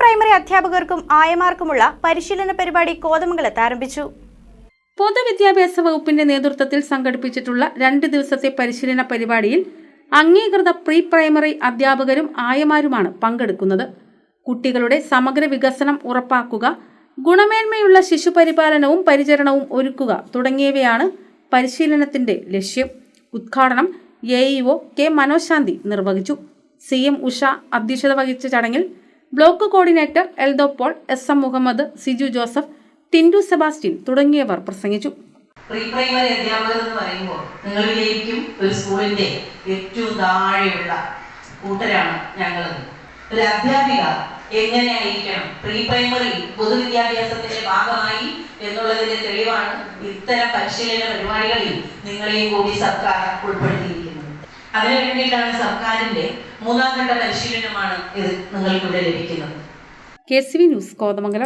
Primary അധ്യാപകർക്കും ആയമാർക്കുമുള്ള പരിശീലന പരിപാടി കോതമംഗലത്ത് ആരംഭിച്ചു. പൊതുവിദ്യാഭ്യാസ വകുപ്പിന്റെ നേതൃത്വത്തിൽ സംഘടിപ്പിച്ചിട്ടുള്ള രണ്ട് ദിവസത്തെ പരിശീലന പരിപാടിയിൽ അംഗീകൃത പ്രീ പ്രൈമറി അധ്യാപകരും ആയമാരുമാണ് പങ്കെടുക്കുന്നത്. കുട്ടികളുടെ സമഗ്ര വികസനം ഉറപ്പാക്കുക ഗുണമേന്മയുള്ള ശിശുപരിപാലനവും പരിചരണവും ഒരുക്കുക തുടങ്ങിയവയാണ് പരിശീലനത്തിന്റെ ലക്ഷ്യം. ഉദ്ഘാടനം എ കെ മനോശാന്തി നിർവഹിച്ചു. സി എം ഉഷ അധ്യക്ഷത വഹിച്ച ചടങ്ങിൽ block coordinator Eldho Paul S M Muhammad Siju Joseph Tindu Sebastian തുടങ്ങിയവർ പ്രസംഗിച്ചു. പ്രീ പ്രൈമറി അധ്യാപകർ എന്ന് പറയുമ്പോൾ നിങ്ങൾ വിചാരിക്കും ഒരു സ്കൂളിന്റെ ഏറ്റവും താഴെയുള്ള കൂട്ടരാണ് ഞങ്ങളത് ഒരു അധ്യാപിക എങ്ങനെയായിരിക്കണം പ്രീ പ്രൈമറി പൊതുവിദ്യാഭ്യാസത്തിന്റെ ഭാഗമായി എന്നുള്ളതിന്റെ തെളിവാണ് ഇത്തരം പരിശീലന പരിപാടികളിൽ നിങ്ങളെയും കൂടി സർക്കാർ ഉൾപ്പെടുത്തിയിരിക്കുന്നത് അതിനു വേണ്ടിയിട്ടാണ് സർക്കാരിന്റെ മൂന്നാം ഘട്ട പരിശീലനമാണ് ഇത് നിങ്ങൾക്കിവിടെ ലഭിക്കുന്നത്. K C V news Kothamangalam.